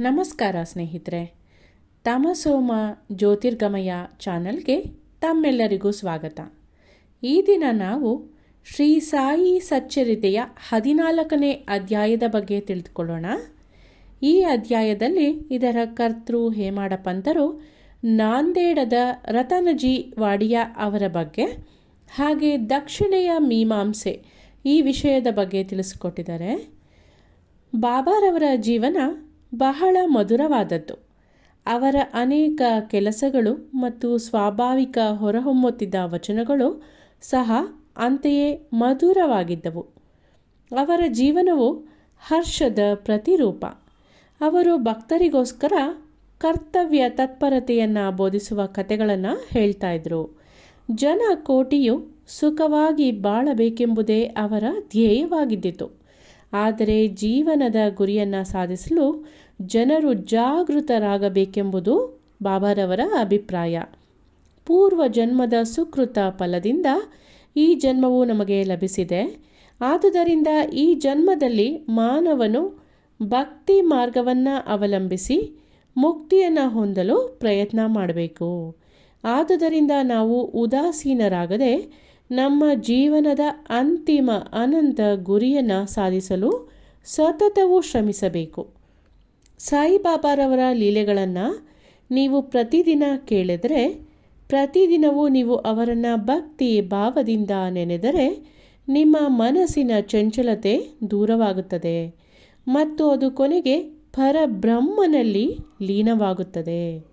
ನಮಸ್ಕಾರ ಸ್ನೇಹಿತರೆ. ತಮಸೋಮ ಜ್ಯೋತಿರ್ಗಮಯ ಚಾನಲ್ಗೆ ತಮ್ಮೆಲ್ಲರಿಗೂ ಸ್ವಾಗತ. ಈ ದಿನ ನಾವು ಶ್ರೀ ಸಾಯಿ ಸಚ್ಚರಿತೆಯ ಹದಿನಾಲ್ಕನೇ ಅಧ್ಯಾಯದ ಬಗ್ಗೆ ತಿಳಿದುಕೊಳ್ಳೋಣ. ಈ ಅಧ್ಯಾಯದಲ್ಲಿ ಇದರ ಕರ್ತೃ ಹೇಮಾಡ ಪಂತರು ನಾಂದೇಡದ ರತನಜಿ ವಾಡಿಯ ಅವರ ಬಗ್ಗೆ, ಹಾಗೆ ದಕ್ಷಿಣೆಯ ಮೀಮಾಂಸೆ ಈ ವಿಷಯದ ಬಗ್ಗೆ ತಿಳಿಸಿಕೊಟ್ಟಿದ್ದಾರೆ. ಬಾಬಾರವರ ಜೀವನ ಬಹಳ ಮಧುರವಾದದ್ದು. ಅವರ ಅನೇಕ ಕೆಲಸಗಳು ಮತ್ತು ಸ್ವಾಭಾವಿಕ ಹೊರಹೊಮ್ಮುತ್ತಿದ್ದ ವಚನಗಳು ಸಹ ಅಂತೆಯೇ ಮಧುರವಾಗಿದ್ದವು. ಅವರ ಜೀವನವು ಹರ್ಷದ ಪ್ರತಿರೂಪ. ಅವರು ಭಕ್ತರಿಗೋಸ್ಕರ ಕರ್ತವ್ಯ ತತ್ಪರತೆಯನ್ನು ಬೋಧಿಸುವ ಕಥೆಗಳನ್ನು ಹೇಳ್ತಾ ಇದ್ರು. ಜನ ಕೋಟಿಯು ಸುಖವಾಗಿ ಬಾಳಬೇಕೆಂಬುದೇ ಅವರ ಧ್ಯೇಯವಾಗಿದ್ದಿತು. ಆದರೆ ಜೀವನದ ಗುರಿಯನ್ನು ಸಾಧಿಸಲು ಜನರು ಜಾಗೃತರಾಗಬೇಕೆಂಬುದು ಬಾಬಾರವರ ಅಭಿಪ್ರಾಯ. ಪೂರ್ವ ಜನ್ಮದ ಸುಕೃತ ಫಲದಿಂದ ಈ ಜನ್ಮವು ನಮಗೆ ಲಭಿಸಿದೆ. ಆದುದರಿಂದ ಈ ಜನ್ಮದಲ್ಲಿ ಮಾನವನು ಭಕ್ತಿ ಮಾರ್ಗವನ್ನು ಅವಲಂಬಿಸಿ ಮುಕ್ತಿಯನ್ನು ಹೊಂದಲು ಪ್ರಯತ್ನ ಮಾಡಬೇಕು. ಆದುದರಿಂದ ನಾವು ಉದಾಸೀನರಾಗದೆ ನಮ್ಮ ಜೀವನದ ಅಂತಿಮ ಅನಂತ ಗುರಿಯನ್ನು ಸಾಧಿಸಲು ಸತತವೂ ಶ್ರಮಿಸಬೇಕು. ಸಾಯಿಬಾಬಾರವರ ಲೀಲೆಗಳನ್ನು ನೀವು ಪ್ರತಿದಿನ ಕೇಳಿದರೆ, ಪ್ರತಿದಿನವೂ ನೀವು ಅವರನ್ನು ಭಕ್ತಿ ಭಾವದಿಂದ ನೆನೆದರೆ ನಿಮ್ಮ ಮನಸ್ಸಿನ ಚಂಚಲತೆ ದೂರವಾಗುತ್ತದೆ ಮತ್ತು ಅದು ಕೊನೆಗೆ ಪರಬ್ರಹ್ಮನಲ್ಲಿ ಲೀನವಾಗುತ್ತದೆ.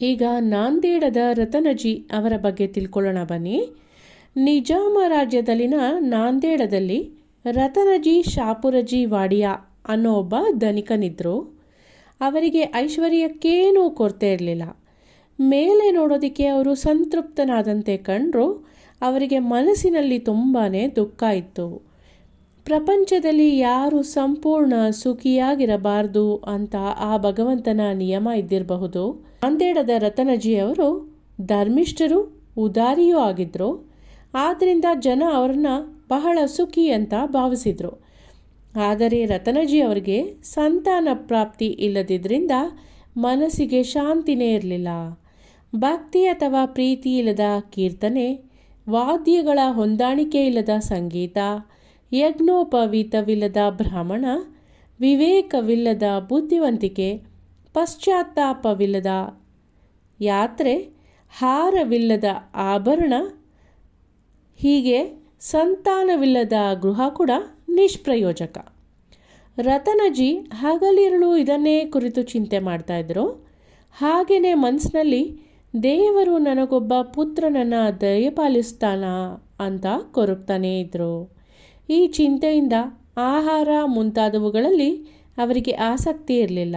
ಈಗ ನಾಂದೇಡದ ರತನಜಿ ಅವರ ಬಗ್ಗೆ ತಿಳ್ಕೊಳ್ಳೋಣ ಬನ್ನಿ. ನಿಜಾಮ ರಾಜ್ಯದಲ್ಲಿನ ನಾಂದೇಡದಲ್ಲಿ ರತನಜಿ ಶಾಪುರಜಿ ವಾಡಿಯಾ ಅನ್ನೋ ಒಬ್ಬ ಧನಿಕನಿದ್ರು. ಅವರಿಗೆ ಐಶ್ವರ್ಯಕ್ಕೇನೂ ಕೊರತೆ ಇರಲಿಲ್ಲ. ಮೇಲೆ ನೋಡೋದಕ್ಕೆ ಅವರು ಸಂತೃಪ್ತನಾದಂತೆ ಕಂಡರು. ಅವರಿಗೆ ಮನಸ್ಸಿನಲ್ಲಿ ತುಂಬಾ ದುಃಖ ಇತ್ತು. ಪ್ರಪಂಚದಲ್ಲಿ ಯಾರು ಸಂಪೂರ್ಣ ಸುಖಿಯಾಗಿರಬಾರ್ದು ಅಂತ ಆ ಭಗವಂತನ ನಿಯಮ ಇದ್ದಿರಬಹುದು. ನಾಂದೇಡದ ರತನಜಿಯವರು ಧರ್ಮಿಷ್ಠರು ಉದಾರಿಯೂ ಆಗಿದ್ದರು ಆದ್ದರಿಂದ ಜನ ಅವರನ್ನ ಬಹಳ ಸುಖಿ ಅಂತ ಭಾವಿಸಿದರು. ಆದರೆ ರತನಜಿ ಅವರಿಗೆ ಸಂತಾನ ಪ್ರಾಪ್ತಿ ಇಲ್ಲದಿದ್ದರಿಂದ ಮನಸ್ಸಿಗೆ ಶಾಂತಿನೇ ಇರಲಿಲ್ಲ. ಭಕ್ತಿ ಅಥವಾ ಪ್ರೀತಿ ಇಲ್ಲದ ಕೀರ್ತನೆ, ವಾದ್ಯಗಳ ಹೊಂದಾಣಿಕೆ ಇಲ್ಲದ ಸಂಗೀತ ಯಜ್ಞೋಪವೀತವಿಲ್ಲದ ಬ್ರಾಹ್ಮಣ, ವಿವೇಕವಿಲ್ಲದ ಬುದ್ಧಿವಂತಿಕೆ, ಪಶ್ಚಾತ್ತಾಪವಿಲ್ಲದ ಯಾತ್ರೆ, ಹಾರವಿಲ್ಲದ ಆಭರಣ, ಹೀಗೆ ಸಂತಾನವಿಲ್ಲದ ಗೃಹ ಕೂಡ ನಿಷ್ಪ್ರಯೋಜಕ. ರತನಜಿ ಹಗಲಿರುಳು ಇದನ್ನೇ ಕುರಿತು ಚಿಂತೆ ಮಾಡ್ತಾಯಿದ್ರು ಹಾಗೆಯೇ ಮನಸ್ಸಿನಲ್ಲಿ ದೇವರು ನನಗೊಬ್ಬ ಪುತ್ರನನ್ನು ದಯಪಾಲಿಸ್ತಾನ ಅಂತ ಕೊರಗ್ತಾನೇ ಇದ್ದರು ಈ ಚಿಂತೆಯಿಂದ ಆಹಾರ ಮುಂತಾದವುಗಳಲ್ಲಿ ಅವರಿಗೆ ಆಸಕ್ತಿ ಇರಲಿಲ್ಲ.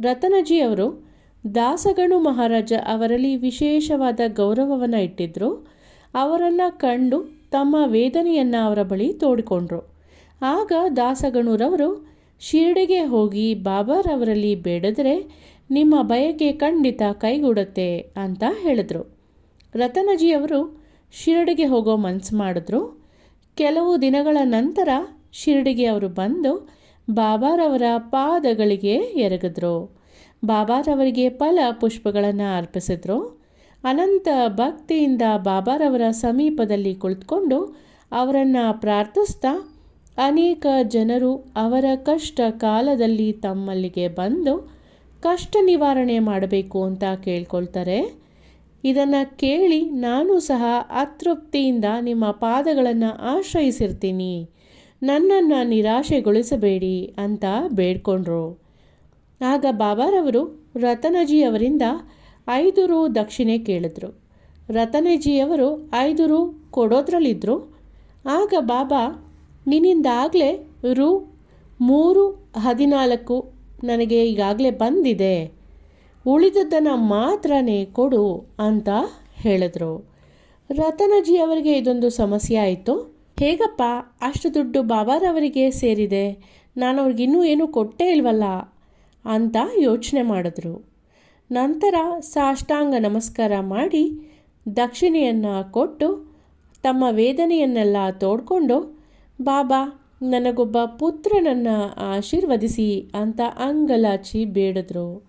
ರತನಜಿ ಅವರು ದಾಸಗಣು ಮಹಾರಾಜ ಅವರಲ್ಲಿ ವಿಶೇಷವಾದ ಗೌರವವನ್ನು ಇಟ್ಟಿದ್ದರು ಅವರನ್ನು ಕಂಡು ತಮ್ಮ ವೇದನೆಯನ್ನು ಅವರ ಬಳಿ ತೋಡಿಕೊಂಡ್ರು. ಆಗ ದಾಸಗಣುರವರು ಶಿರಡಿಗೆ ಹೋಗಿ ಬಾಬಾರವರಲ್ಲಿ ಬೇಡದರೆ ನಿಮ್ಮ ಬಯಕೆ ಖಂಡಿತ ಕೈಗೂಡುತ್ತೆ ಅಂತ ಹೇಳಿದರು. ರತನಜಿಯವರು ಶಿರಡಿಗೆ ಹೋಗೋ ಮನಸ್ಸು ಮಾಡಿದ್ರು. ಕೆಲವು ದಿನಗಳ ನಂತರ ಶಿರಡಿಗೆ ಅವರು ಬಂದು ಬಾಬಾರವರ ಪಾದಗಳಿಗೆ ಎರಗಿದ್ರು. ಬಾಬಾರವರಿಗೆ ಫಲ ಪುಷ್ಪಗಳನ್ನು ಅರ್ಪಿಸಿದ್ರು. ಅನಂತ ಭಕ್ತಿಯಿಂದ ಬಾಬಾರವರ ಸಮೀಪದಲ್ಲಿ ಕುಳಿತುಕೊಂಡು ಅವರನ್ನು ಪ್ರಾರ್ಥಿಸ್ತಾ ಅನೇಕ ಜನರು ಅವರ ಕಷ್ಟ ಕಾಲದಲ್ಲಿ ತಮ್ಮಲ್ಲಿಗೆ ಬಂದು ಕಷ್ಟ ನಿವಾರಣೆ ಮಾಡಬೇಕು ಅಂತ ಕೇಳ್ಕೊಳ್ತಾರೆ. ಇದನ್ನು ಕೇಳಿ ನಾನು ಸಹ ಅತೃಪ್ತಿಯಿಂದ ನಿಮ್ಮ ಪಾದಗಳನ್ನು ಆಶ್ರಯಿಸಿರ್ತೀನಿ. ನನ್ನನ್ನು ನಿರಾಶೆಗೊಳಿಸಬೇಡಿ ಅಂತ ಬೇಡ್ಕೊಂಡ್ರು. ಆಗ ಬಾಬಾರವರು ರತನಜಿಯವರಿಂದ ಐದು ರು ದಕ್ಷಿಣೆ ಕೇಳಿದ್ರು. ರತನಜಿಯವರು ಐದು ರು ಕೊಡೋದ್ರಲ್ಲಿದ್ದರು ಆಗ ಬಾಬಾ, ನಿನ್ನಿಂದಾಗಲೇ ರು ಮೂರು ಹದಿನಾಲ್ಕು ನನಗೆ ಈಗಾಗಲೇ ಬಂದಿದೆ. ಉಳಿದದ್ದನ್ನು ಮಾತ್ರನೇ ಕೊಡು ಅಂತ ಹೇಳಿದ್ರು. ರತನಜಿ ಅವರಿಗೆ ಇದೊಂದು ಸಮಸ್ಯೆ ಆಯಿತು. ಹೇಗಪ್ಪ, ಅಷ್ಟು ದುಡ್ಡು ಬಾಬಾರವರಿಗೆ ಸೇರಿದೆ, ನಾನು ಅವ್ರಿಗಿನ್ನೂ ಏನೂ ಕೊಟ್ಟೇ ಇಲ್ವಲ್ಲ ಅಂತ ಯೋಚನೆ ಮಾಡಿದ್ರು. ನಂತರ ಸಾಷ್ಟಾಂಗ ನಮಸ್ಕಾರ ಮಾಡಿ ದಕ್ಷಿಣೆಯನ್ನು ಕೊಟ್ಟು ತಮ್ಮ ವೇದನೆಯನ್ನೆಲ್ಲ ತೋಡ್ಕೊಂಡು, ಬಾಬಾ, ನನಗೊಬ್ಬ ಪುತ್ರನನ್ನು ಆಶೀರ್ವದಿಸಿ ಅಂತ ಅಂಗಲಾಚಿ ಬೇಡಿದ್ರು.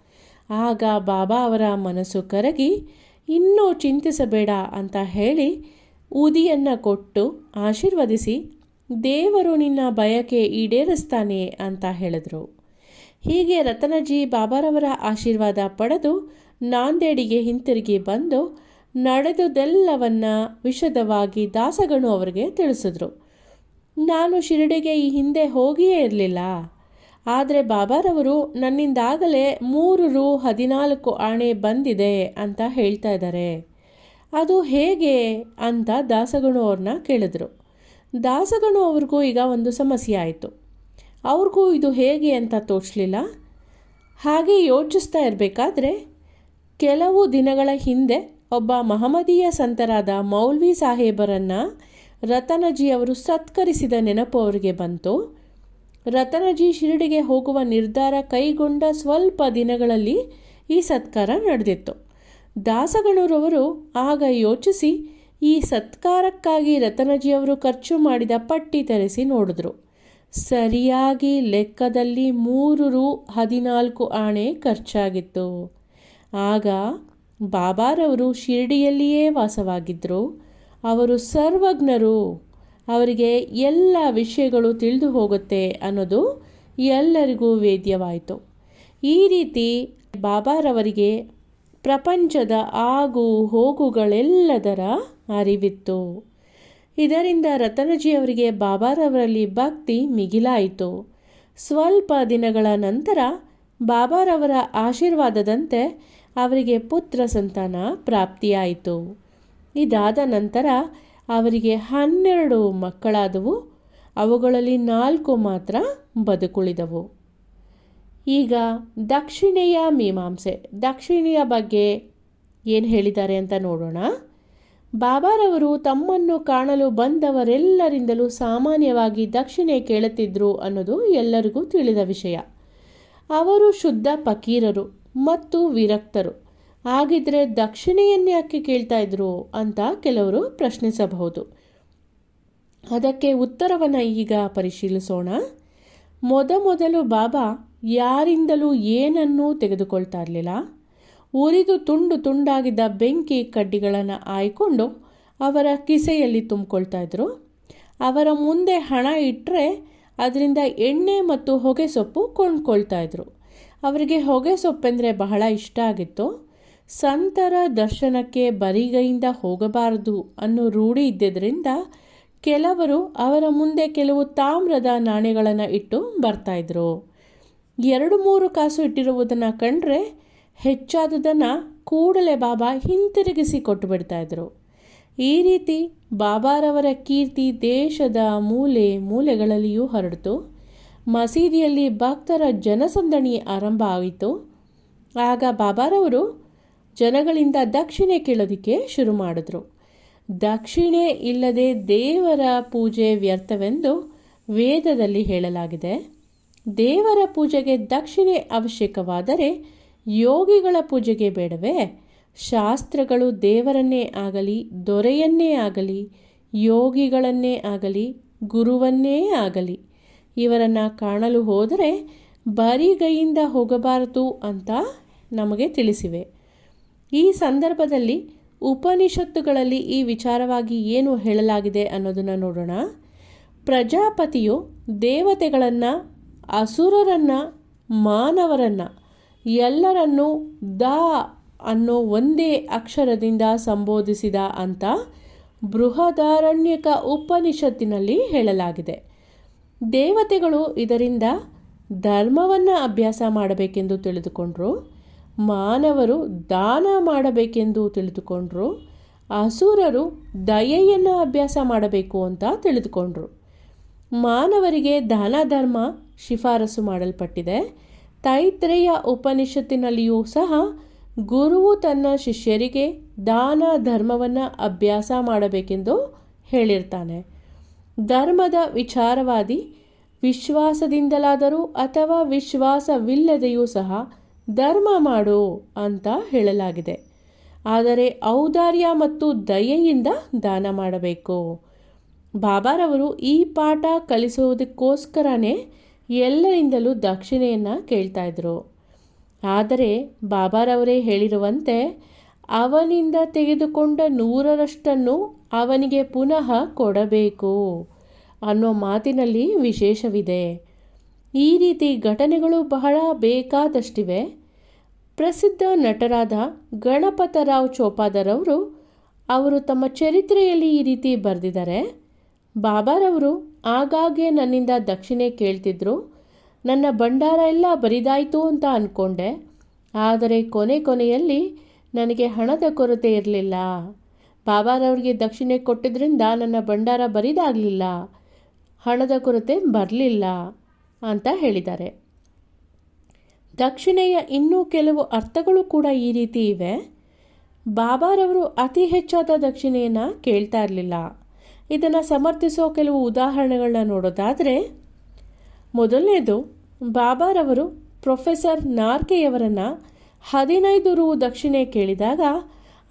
ಆಗ ಬಾಬಾ ಅವರ ಮನಸ್ಸು ಕರಗಿ, ಇನ್ನೂ ಚಿಂತಿಸಬೇಡ ಅಂತ ಹೇಳಿ ಉದಿಯನ್ನು ಕೊಟ್ಟು ಆಶೀರ್ವದಿಸಿ, ದೇವರು ನಿನ್ನ ಬಯಕೆ ಈಡೇರಿಸ್ತಾನೆ ಅಂತ ಹೇಳಿದರು. ಹೀಗೆ ರತನಜಿ ಬಾಬಾರವರ ಆಶೀರ್ವಾದ ಪಡೆದು ನಾಂದೇಡಿಗೆ ಹಿಂತಿರುಗಿ ಬಂದು ನಡೆದುದೆಲ್ಲವನ್ನ ವಿಶದವಾಗಿ ದಾಸಗಣು ಅವರಿಗೆ ತಿಳಿಸಿದ್ರು. ನಾನು ಶಿರಡಿಗೆ ಈ ಹಿಂದೆ ಹೋಗಿಯೇ ಇರಲಿಲ್ಲ. ಆದರೆ ಬಾಬಾರವರು ನನ್ನಿಂದಾಗಲೇ ಮೂರು ರು ಹದಿನಾಲ್ಕು ಆಣೆ ಬಂದಿದೆ ಅಂತ ಹೇಳ್ತಾ ಇದ್ದಾರೆ. ಅದು ಹೇಗೆ ಅಂತ ದಾಸಗಣು ಅವ್ರನ್ನ ಕೇಳಿದ್ರು. ದಾಸಗಣು ಅವ್ರಿಗೂ ಈಗ ಒಂದು ಸಮಸ್ಯೆ ಆಯಿತು. ಅವ್ರಿಗೂ ಇದು ಹೇಗೆ ಅಂತ ತೋಚಲಿಲ್ಲ. ಹಾಗೆ ಯೋಚಿಸ್ತಾ ಇರಬೇಕಾದ್ರೆ, ಕೆಲವು ದಿನಗಳ ಹಿಂದೆ ಒಬ್ಬ ಮಹಮ್ಮದೀಯ ಸಂತರಾದ ಮೌಲ್ವಿ ಸಾಹೇಬರನ್ನು ರತನಜಿ ಅವರು ಸತ್ಕರಿಸಿದ ನೆನಪು ಅವರಿಗೆ ಬಂತು. ರತನಜಿ ಶಿರಡಿಗೆ ಹೋಗುವ ನಿರ್ಧಾರ ಕೈಗೊಂಡ ಸ್ವಲ್ಪ ದಿನಗಳಲ್ಲಿ ಈ ಸತ್ಕಾರ ನಡೆದಿತ್ತು. ದಾಸಗಣೂರವರು ಆಗ ಯೋಚಿಸಿ, ಈ ಸತ್ಕಾರಕ್ಕಾಗಿ ರತನಜಿಯವರು ಖರ್ಚು ಮಾಡಿದ ಪಟ್ಟಿ ತರಿಸಿ ನೋಡಿದ್ರು. ಸರಿಯಾಗಿ ಲೆಕ್ಕದಲ್ಲಿ ಮೂರು ರು ಹದಿನಾಲ್ಕು ಆಣೆ ಖರ್ಚಾಗಿತ್ತು. ಆಗ ಬಾಬಾರವರು ಶಿರಡಿಯಲ್ಲಿಯೇ ವಾಸವಾಗಿದ್ದರು ಅವರು ಸರ್ವಜ್ಞರು. ಅವರಿಗೆ ಎಲ್ಲ ವಿಷಯಗಳು ತಿಳಿದು ಹೋಗುತ್ತೆ ಅನ್ನೋದು ಎಲ್ಲರಿಗೂ ವೇದ್ಯವಾಯಿತು. ಈ ರೀತಿ ಬಾಬಾರವರಿಗೆ ಪ್ರಪಂಚದ ಆಗು ಹೋಗುಗಳೆಲ್ಲದರ ಅರಿವಿತ್ತು. ಇದರಿಂದ ರತನಜಿಯವರಿಗೆ ಬಾಬಾರವರಲ್ಲಿ ಭಕ್ತಿ ಮಿಗಿಲಾಯಿತು. ಸ್ವಲ್ಪ ದಿನಗಳ ನಂತರ ಬಾಬಾರವರ ಆಶೀರ್ವಾದದಂತೆ ಅವರಿಗೆ ಪುತ್ರ ಸಂತಾನ ಪ್ರಾಪ್ತಿಯಾಯಿತು. ಇದಾದ ನಂತರ ಅವರಿಗೆ ಹನ್ನೆರಡು ಮಕ್ಕಳಾದವು. ಅವುಗಳಲ್ಲಿ ನಾಲ್ಕು ಮಾತ್ರ ಬದುಕುಳಿದವು. ಈಗ ದಕ್ಷಿಣೆಯ ಮೀಮಾಂಸೆ, ದಕ್ಷಿಣೆಯ ಬಗ್ಗೆ ಏನು ಹೇಳಿದ್ದಾರೆ ಅಂತ ನೋಡೋಣ. ಬಾಬಾರವರು ತಮ್ಮನ್ನು ಕಾಣಲು ಬಂದವರೆಲ್ಲರಿಂದಲೂ ಸಾಮಾನ್ಯವಾಗಿ ದಕ್ಷಿಣೆ ಕೇಳುತ್ತಿದ್ದರು ಅನ್ನೋದು ಎಲ್ಲರಿಗೂ ತಿಳಿದ ವಿಷಯ. ಅವರು ಶುದ್ಧ ಪಕೀರರು ಮತ್ತು ವಿರಕ್ತರು. ಹಾಗಿದ್ರೆ ದಕ್ಷಿಣೆಯನ್ನು ಯಾಕೆ ಕೇಳ್ತಾ ಇದ್ರು ಅಂತ ಕೆಲವರು ಪ್ರಶ್ನಿಸಬಹುದು. ಅದಕ್ಕೆ ಉತ್ತರವನ್ನು ಈಗ ಪರಿಶೀಲಿಸೋಣ. ಮೊದಮೊದಲು ಬಾಬಾ ಯಾರಿಂದಲೂ ಏನನ್ನೂ ತೆಗೆದುಕೊಳ್ತಾ ಇರಲಿಲ್ಲ. ಉರಿದು ತುಂಡು ತುಂಡಾಗಿದ್ದ ಬೆಂಕಿ ಕಡ್ಡಿಗಳನ್ನು ಆಯ್ಕೊಂಡು ಅವರ ಕಿಸೆಯಲ್ಲಿ ತುಂಬಿಕೊಳ್ತಾ ಇದ್ರು. ಅವರ ಮುಂದೆ ಹಣ ಇಟ್ಟರೆ ಅದರಿಂದ ಎಣ್ಣೆ ಮತ್ತು ಹೊಗೆ ಸೊಪ್ಪು ಕೊಂಡ್ಕೊಳ್ತಾ ಇದ್ರು. ಅವರಿಗೆ ಹೊಗೆ ಸೊಪ್ಪೆಂದರೆ ಬಹಳ ಇಷ್ಟ ಆಗಿತ್ತು. ಸಂತರ ದರ್ಶನಕ್ಕೆ ಬರಿಗೈಯಿಂದ ಹೋಗಬಾರದು ಅನ್ನೋ ರೂಢಿ ಇದ್ದಿದ್ದರಿಂದ ಕೆಲವರು ಅವರ ಮುಂದೆ ಕೆಲವು ತಾಮ್ರದ ನಾಣ್ಯಗಳನ್ನು ಇಟ್ಟು ಬರ್ತಾಯಿದ್ರು ಎರಡು ಮೂರು ಕಾಸು ಇಟ್ಟಿರುವುದನ್ನು ಕಂಡ್ರೆ ಹೆಚ್ಚಾದುದನ್ನು ಕೂಡಲೇ ಬಾಬಾ ಹಿಂತಿರುಗಿಸಿ ಕೊಟ್ಟು ಬಿಡ್ತಾಯಿದ್ರು ಈ ರೀತಿ ಬಾಬಾರವರ ಕೀರ್ತಿ ದೇಶದ ಮೂಲೆ ಮೂಲೆಗಳಲ್ಲಿಯೂ ಹರಡಿತು. ಮಸೀದಿಯಲ್ಲಿ ಭಕ್ತರ ಜನಸಂದಣಿ ಆರಂಭ ಆಯಿತು. ಆಗ ಬಾಬಾರವರು ಜನಗಳಿಂದ ದಕ್ಷಿಣೆ ಕೇಳೋದಕ್ಕೆ ಶುರು ಮಾಡಿದ್ರು. ದಕ್ಷಿಣೆ ಇಲ್ಲದೆ ದೇವರ ಪೂಜೆ ವ್ಯರ್ಥವೆಂದು ವೇದದಲ್ಲಿ ಹೇಳಲಾಗಿದೆ. ದೇವರ ಪೂಜೆಗೆ ದಕ್ಷಿಣೆ ಅವಶ್ಯಕವಾದರೆ ಯೋಗಿಗಳ ಪೂಜೆಗೆ ಬೇಡವೇ? ಶಾಸ್ತ್ರಗಳು ದೇವರನ್ನೇ ಆಗಲಿ, ದೊರೆಯನ್ನೇ ಆಗಲಿ, ಯೋಗಿಗಳನ್ನೇ ಆಗಲಿ, ಗುರುವನ್ನೇ ಆಗಲಿ. ಇವರನ್ನು ಕಾಣಲು ಹೋದರೆ ಬರಿಗೈಯಿಂದ ಹೋಗಬಾರದು ಅಂತ ನಮಗೆ ತಿಳಿಸಿವೆ. ಈ ಸಂದರ್ಭದಲ್ಲಿ ಉಪನಿಷತ್ತುಗಳಲ್ಲಿ ಈ ವಿಚಾರವಾಗಿ ಏನು ಹೇಳಲಾಗಿದೆ ಅನ್ನೋದನ್ನು ನೋಡೋಣ. ಪ್ರಜಾಪತಿಯು ದೇವತೆಗಳನ್ನು, ಅಸುರರನ್ನು, ಮಾನವರನ್ನು, ಎಲ್ಲರನ್ನೂ ದ ಅನ್ನೋ ಒಂದೇ ಅಕ್ಷರದಿಂದ ಸಂಬೋಧಿಸಿದ ಅಂತ ಬೃಹದಾರಣ್ಯಕ ಉಪನಿಷತ್ತಿನಲ್ಲಿ ಹೇಳಲಾಗಿದೆ. ದೇವತೆಗಳು ಇದರಿಂದ ಧರ್ಮವನ್ನು ಅಭ್ಯಾಸ ಮಾಡಬೇಕೆಂದು ತಿಳಿದುಕೊಂಡರು. ಮಾನವರು ದಾನ ಮಾಡಬೇಕೆಂದು ತಿಳಿದುಕೊಂಡರು, ಅಸುರರು ದಯೆಯನ್ನು ಅಭ್ಯಾಸ ಮಾಡಬೇಕು ಅಂತ ತಿಳಿದುಕೊಂಡರು. ಮಾನವರಿಗೆ ದಾನ ಧರ್ಮ ಶಿಫಾರಸು ಮಾಡಲ್ಪಟ್ಟಿದೆ. ತೈತ್ರೇಯ ಉಪನಿಷತ್ತಿನಲ್ಲಿಯೂ ಸಹ ಗುರುವು ತನ್ನ ಶಿಷ್ಯರಿಗೆ ದಾನ ಧರ್ಮವನ್ನು ಅಭ್ಯಾಸ ಮಾಡಬೇಕೆಂದು ಹೇಳಿರ್ತಾನೆ. ಧರ್ಮದ ವಿಚಾರವಾದಿ ವಿಶ್ವಾಸದಿಂದಲಾದರೂ ಅಥವಾ ವಿಶ್ವಾಸವಿಲ್ಲದೆಯೂ ಸಹ ಧರ್ಮ ಮಾಡು ಅಂತ ಹೇಳಲಾಗಿದೆ. ಆದರೆ ಔದಾರ್ಯ ಮತ್ತು ದಯೆಯಿಂದ ದಾನ ಮಾಡಬೇಕು. ಬಾಬಾರವರು ಈ ಪಾಠ ಕಲಿಸುವುದಕ್ಕೋಸ್ಕರನೇ ಎಲ್ಲರಿಂದಲೂ ದಕ್ಷಿಣೆಯನ್ನು ಕೇಳ್ತಾ ಇದ್ರು. ಆದರೆ ಬಾಬಾರವರೇ ಹೇಳಿರುವಂತೆ, ಅವನಿಂದ ತೆಗೆದುಕೊಂಡ ನೂರರಷ್ಟನ್ನು ಅವನಿಗೆ ಪುನಃ ಕೊಡಬೇಕು ಅನ್ನೋ ಮಾತಿನಲ್ಲಿ ವಿಶೇಷವಿದೆ. ಈ ರೀತಿ ಘಟನೆಗಳು ಬಹಳ ಬೇಕಾದಷ್ಟಿವೆ. ಪ್ರಸಿದ್ಧ ನಟರಾದ ಗಣಪತರಾವ್ ಚೋಪಾದರವರು ಅವರು ತಮ್ಮ ಚರಿತ್ರೆಯಲ್ಲಿ ಈ ರೀತಿ ಬರೆದಿದ್ದಾರೆ. ಬಾಬಾರವರು ಆಗಾಗ್ಗೆ ನನ್ನಿಂದ ದಕ್ಷಿಣೆ ಕೇಳ್ತಿದ್ರು. ನನ್ನ ಭಂಡಾರ ಎಲ್ಲ ಬರಿದಾಯಿತು ಅಂತ ಅಂದ್ಕೊಂಡೆ ಆದರೆ ಕೊನೆ ಕೊನೆಯಲ್ಲಿ ನನಗೆ ಹಣದ ಕೊರತೆ ಇರಲಿಲ್ಲ. ಬಾಬಾರವ್ರಿಗೆ ದಕ್ಷಿಣೆ ಕೊಟ್ಟಿದ್ದರಿಂದ ನನ್ನ ಭಂಡಾರ ಬರಿದಾಗಲಿಲ್ಲ. ಹಣದ ಕೊರತೆ ಬರಲಿಲ್ಲ ಅಂತ ಹೇಳಿದ್ದಾರೆ. ದಕ್ಷಿಣೆಯ ಇನ್ನೂ ಕೆಲವು ಅರ್ಥಗಳು ಕೂಡ ಈ ರೀತಿ ಇವೆ. ಬಾಬಾರವರು ಅತಿ ಹೆಚ್ಚಾದ ದಕ್ಷಿಣೆಯನ್ನು ಕೇಳ್ತಾ ಇರಲಿಲ್ಲ. ಇದನ್ನು ಸಮರ್ಥಿಸೋ ಕೆಲವು ಉದಾಹರಣೆಗಳನ್ನ ನೋಡೋದಾದರೆ, ಮೊದಲನೇದು, ಬಾಬಾರವರು ಪ್ರೊಫೆಸರ್ ನಾರ್ಕೆಯವರನ್ನು ಹದಿನೈದು ರು ದಕ್ಷಿಣೆ ಕೇಳಿದಾಗ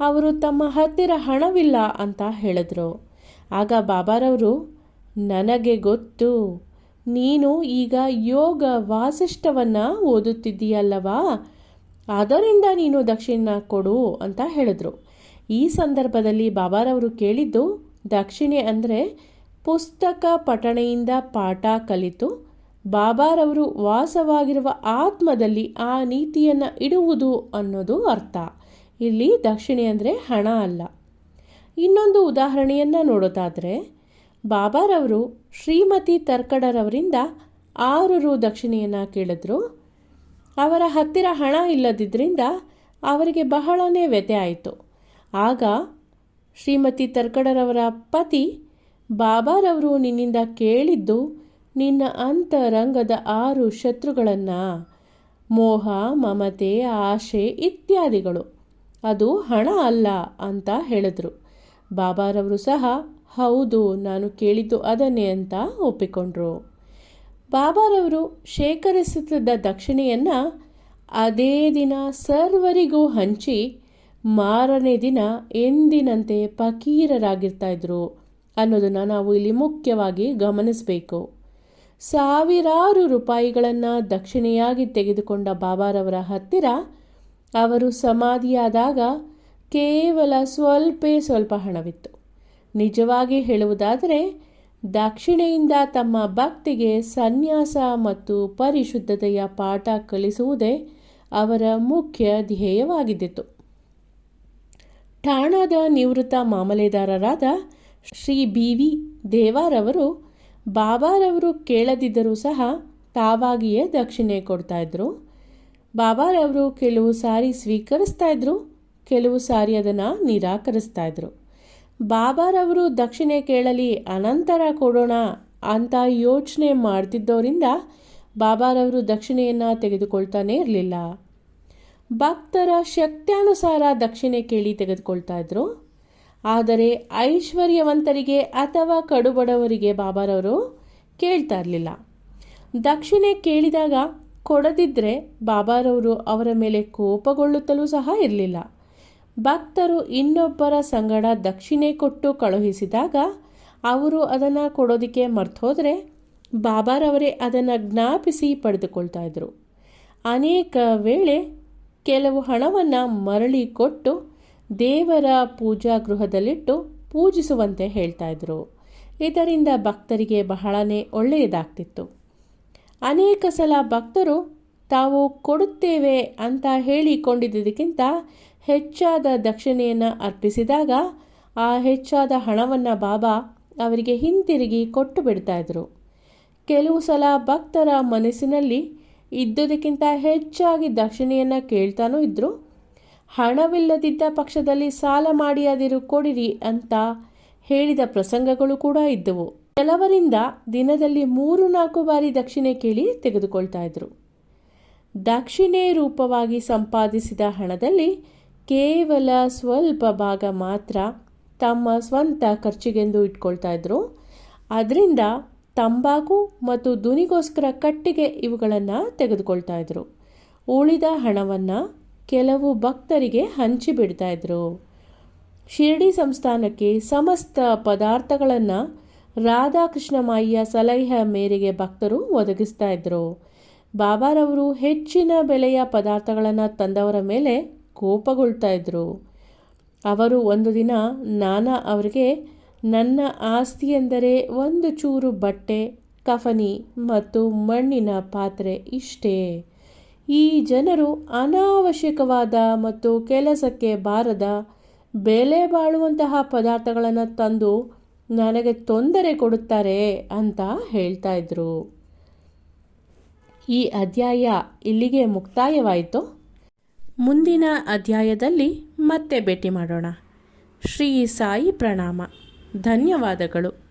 ಅವರು ತಮ್ಮ ಹತ್ತಿರ ಹಣವಿಲ್ಲ ಅಂತ ಹೇಳಿದ್ರು. ಆಗ ಬಾಬಾರವರು, ನನಗೆ ಗೊತ್ತು. ನೀನು ಈಗ ಯೋಗ ವಾಸಿಷ್ಠವನ್ನು ಓದುತ್ತಿದ್ದೀಯಲ್ಲವಾ? ಅದರಿಂದ ನೀನು ದಕ್ಷಿಣ ಕೊಡು ಅಂತ ಹೇಳಿದ್ರು. ಈ ಸಂದರ್ಭದಲ್ಲಿ ಬಾಬಾರವರು ಕೇಳಿದ್ದು, ದಕ್ಷಿಣೆ ಅಂದರೆ ಪುಸ್ತಕ ಪಠಣೆಯಿಂದ ಪಾಠ ಕಲಿತು, ಬಾಬಾರವರು ವಾಸವಾಗಿರುವ ಆತ್ಮದಲ್ಲಿ ಆ ನೀತಿಯನ್ನು ಇಡುವುದು ಅನ್ನೋದು ಅರ್ಥ. ಇಲ್ಲಿ ದಕ್ಷಿಣೆ ಅಂದರೆ ಹಣ ಅಲ್ಲ. ಇನ್ನೊಂದು ಉದಾಹರಣೆಯನ್ನು ನೋಡೋದಾದರೆ ಬಾಬಾರವರು ಶ್ರೀಮತಿ ತರ್ಕಡರವರಿಂದ ಆರು ರು ದಕ್ಷಿಣೆಯನ್ನು ಕೇಳಿದ್ರು. ಅವರ ಹತ್ತಿರ ಹಣ ಇಲ್ಲದಿದ್ದರಿಂದ ಅವರಿಗೆ ಬಹಳನೇ ವ್ಯತೆ ಆಯಿತು. ಆಗ ಶ್ರೀಮತಿ ತರ್ಕಡರವರ ಪತಿ ಬಾಬಾರವರು ನಿನ್ನಿಂದ ಕೇಳಿದ್ದು, ನಿನ್ನ ಅಂತರಂಗದ ಆರು ಶತ್ರುಗಳನ್ನು ಮೋಹ, ಮಮತೆ, ಆಶೆ ಇತ್ಯಾದಿಗಳು. ಅದು ಹಣ ಅಲ್ಲ ಅಂತ ಹೇಳಿದರು. ಬಾಬಾರವರು ಸಹ ಹೌದು, ನಾನು ಕೇಳಿದ್ದು ಅದನ್ನೇ ಅಂತ ಒಪ್ಪಿಕೊಂಡ್ರು. ಬಾಬಾರವರು ಶೇಖರಿಸುತ್ತಿದ್ದ ದಕ್ಷಿಣೆಯನ್ನು ಅದೇ ದಿನ ಸರ್ವರಿಗೂ ಹಂಚಿ ಮಾರನೇ ದಿನ ಎಂದಿನಂತೆ ಫಕೀರರಾಗಿರ್ತಾ ಇದ್ರು ಅನ್ನೋದನ್ನು ನಾವು ಇಲ್ಲಿ ಮುಖ್ಯವಾಗಿ ಗಮನಿಸಬೇಕು. ಸಾವಿರಾರು ರೂಪಾಯಿಗಳನ್ನು ದಕ್ಷಿಣೆಯಾಗಿ ತೆಗೆದುಕೊಂಡ ಬಾಬಾರವರ ಹತ್ತಿರ ಅವರು ಸಮಾಧಿಯಾದಾಗ ಕೇವಲ ಸ್ವಲ್ಪೇ ಸ್ವಲ್ಪ ಹಣವಿತ್ತು. ನಿಜವಾಗಿ ಹೇಳುವುದಾದರೆ, ದಕ್ಷಿಣೆಯಿಂದ ತಮ್ಮ ಭಕ್ತಿಗೆ ಸನ್ಯಾಸ ಮತ್ತು ಪರಿಶುದ್ಧತೆಯ ಪಾಠ ಕಲಿಸುವುದೇ ಅವರ ಮುಖ್ಯ ಧ್ಯೇಯವಾಗಿದ್ದಿತು. ಠಾಣಾದ ನಿವೃತ್ತ ಮಾಮಲೆದಾರರಾದ ಶ್ರೀ ಬಿ ವಿ ದೇವಾರವರು ಬಾಬಾರವರು ಕೇಳದಿದ್ದರೂ ಸಹ ತಾವಾಗಿಯೇ ದಕ್ಷಿಣೆ ಕೊಡ್ತಾ ಇದ್ರು. ಬಾಬಾರವರು ಕೆಲವು ಸಾರಿ ಸ್ವೀಕರಿಸ್ತಾ ಇದ್ರು, ಕೆಲವು ಸಾರಿ ಅದನ್ನು ನಿರಾಕರಿಸ್ತಾ ಇದ್ರು. ಬಾಬಾರವರು ದಕ್ಷಿಣೆ ಕೇಳಲಿ, ಅನಂತರ ಕೊಡೋಣ ಅಂತ ಯೋಚನೆ ಮಾಡ್ತಿದ್ದವರಿಂದ ಬಾಬಾರವರು ದಕ್ಷಿಣೆಯನ್ನು ತೆಗೆದುಕೊಳ್ತಾನೇ ಇರಲಿಲ್ಲ. ಭಕ್ತರ ಶಕ್ತ್ಯಾನುಸಾರ ದಕ್ಷಿಣೆ ಕೇಳಿ ತೆಗೆದುಕೊಳ್ತಾ ಇದ್ರು. ಆದರೆ ಐಶ್ವರ್ಯವಂತರಿಗೆ ಅಥವಾ ಕಡುಬಡವರಿಗೆ ಬಾಬಾರವರು ಕೇಳ್ತಾ ಇರಲಿಲ್ಲ. ದಕ್ಷಿಣೆ ಕೇಳಿದಾಗ ಕೊಡದಿದ್ದರೆ ಬಾಬಾರವರು ಅವರ ಮೇಲೆ ಕೋಪಗೊಳ್ಳುತ್ತಲೂ ಸಹ ಇರಲಿಲ್ಲ. ಭಕ್ತರು ಇನ್ನೊಬ್ಬರ ಸಂಗಡ ದಕ್ಷಿಣೆ ಕೊಟ್ಟು ಕಳುಹಿಸಿದಾಗ ಅವರು ಅದನ್ನು ಕೊಡೋದಕ್ಕೆ ಮರ್ತೋದ್ರೆ ಬಾಬಾರವರೇ ಅದನ್ನು ಜ್ಞಾಪಿಸಿ ಪಡೆದುಕೊಳ್ತಾ ಇದ್ರು. ಅನೇಕ ವೇಳೆ ಕೆಲವು ಹಣವನ್ನು ಮರಳಿ ಕೊಟ್ಟು ದೇವರ ಪೂಜಾ ಗೃಹದಲ್ಲಿಟ್ಟು ಪೂಜಿಸುವಂತೆ ಹೇಳ್ತಾ ಇದ್ರು. ಇದರಿಂದ ಭಕ್ತರಿಗೆ ಬಹಳನೇ ಒಳ್ಳೆಯದಾಗ್ತಿತ್ತು. ಅನೇಕ ಸಲ ಭಕ್ತರು ತಾವು ಕೊಡುತ್ತೇವೆ ಅಂತ ಹೇಳಿಕೊಂಡಿದ್ದಕ್ಕಿಂತ ಹೆಚ್ಚಾದ ದಕ್ಷಿಣೆಯನ್ನು ಅರ್ಪಿಸಿದಾಗ ಆ ಹೆಚ್ಚಾದ ಹಣವನ್ನು ಬಾಬಾ ಅವರಿಗೆ ಹಿಂತಿರುಗಿ ಕೊಟ್ಟು ಬಿಡ್ತಾ ಇದ್ರು. ಕೆಲವು ಸಲ ಭಕ್ತರ ಮನಸ್ಸಿನಲ್ಲಿ ಇದ್ದುದಕ್ಕಿಂತ ಹೆಚ್ಚಾಗಿ ದಕ್ಷಿಣೆಯನ್ನು ಕೇಳ್ತಾನೂ ಇದ್ದರು ಹಣವಿಲ್ಲದಿದ್ದ ಪಕ್ಷದಲ್ಲಿ ಸಾಲ ಮಾಡಿ ಅದಿರು ಕೊಡಿರಿ ಅಂತ ಹೇಳಿದ ಪ್ರಸಂಗಗಳು ಕೂಡ ಇದ್ದವು. ಕೆಲವರಿಂದ ದಿನದಲ್ಲಿ ಮೂರು ನಾಲ್ಕು ಬಾರಿ ದಕ್ಷಿಣೆ ಕೇಳಿ ತೆಗೆದುಕೊಳ್ತಾ ಇದ್ರು. ದಕ್ಷಿಣೆ ರೂಪವಾಗಿ ಸಂಪಾದಿಸಿದ ಹಣದಲ್ಲಿ ಕೇವಲ ಸ್ವಲ್ಪ ಭಾಗ ಮಾತ್ರ ತಮ್ಮ ಸ್ವಂತ ಖರ್ಚಿಗೆಂದು ಇಟ್ಕೊಳ್ತಾ ಇದ್ರು. ಅದರಿಂದ ತಂಬಾಕು ಮತ್ತು ದುನಿಗೋಸ್ಕರ ಕಟ್ಟಿಗೆ ಇವುಗಳನ್ನು ತೆಗೆದುಕೊಳ್ತಾ ಇದ್ರು. ಉಳಿದ ಹಣವನ್ನು ಕೆಲವು ಭಕ್ತರಿಗೆ ಹಂಚಿಬಿಡ್ತಾ ಇದ್ರು. ಶಿರಡಿ ಸಂಸ್ಥಾನಕ್ಕೆ ಸಮಸ್ತ ಪದಾರ್ಥಗಳನ್ನು ರಾಧಾಕೃಷ್ಣ ಮಾಯಿಯ ಸಲಹೆಯ ಮೇರೆಗೆ ಭಕ್ತರು ಒದಗಿಸ್ತಾ ಇದ್ರು. ಬಾಬಾರವರು ಹೆಚ್ಚಿನ ಬೆಲೆಯ ಪದಾರ್ಥಗಳನ್ನು ತಂದವರ ಮೇಲೆ ಕೋಪಗೊಳ್ತಾ ಇದ್ದರು ಅವರು ಒಂದು ದಿನ, ನಾನಾ ಅವರಿಗೆ, ನನ್ನ ಆಸ್ತಿ ಎಂದರೆ ಒಂದು ಚೂರು ಬಟ್ಟೆ, ಕಫನಿ ಮತ್ತು ಮಣ್ಣಿನ ಪಾತ್ರೆ ಇಷ್ಟೇ. ಈ ಜನರು ಅನಾವಶ್ಯಕವಾದ ಮತ್ತು ಕೆಲಸಕ್ಕೆ ಬಾರದ, ಬೆಲೆ ಬಾಳುವಂತಹ ಪದಾರ್ಥಗಳನ್ನು ತಂದು ನನಗೆ ತೊಂದರೆ ಕೊಡುತ್ತಾರೆ ಅಂತ ಹೇಳ್ತಾ ಇದ್ರು. ಈ ಅಧ್ಯಾಯ ಇಲ್ಲಿಗೆ ಮುಕ್ತಾಯವಾಯಿತು. ಮುಂದಿನ ಅಧ್ಯಾಯದಲ್ಲಿ ಮತ್ತೆ ಭೇಟಿ ಮಾಡೋಣ. ಶ್ರೀ ಸಾಯಿ ಪ್ರಣಾಮ. ಧನ್ಯವಾದಗಳು.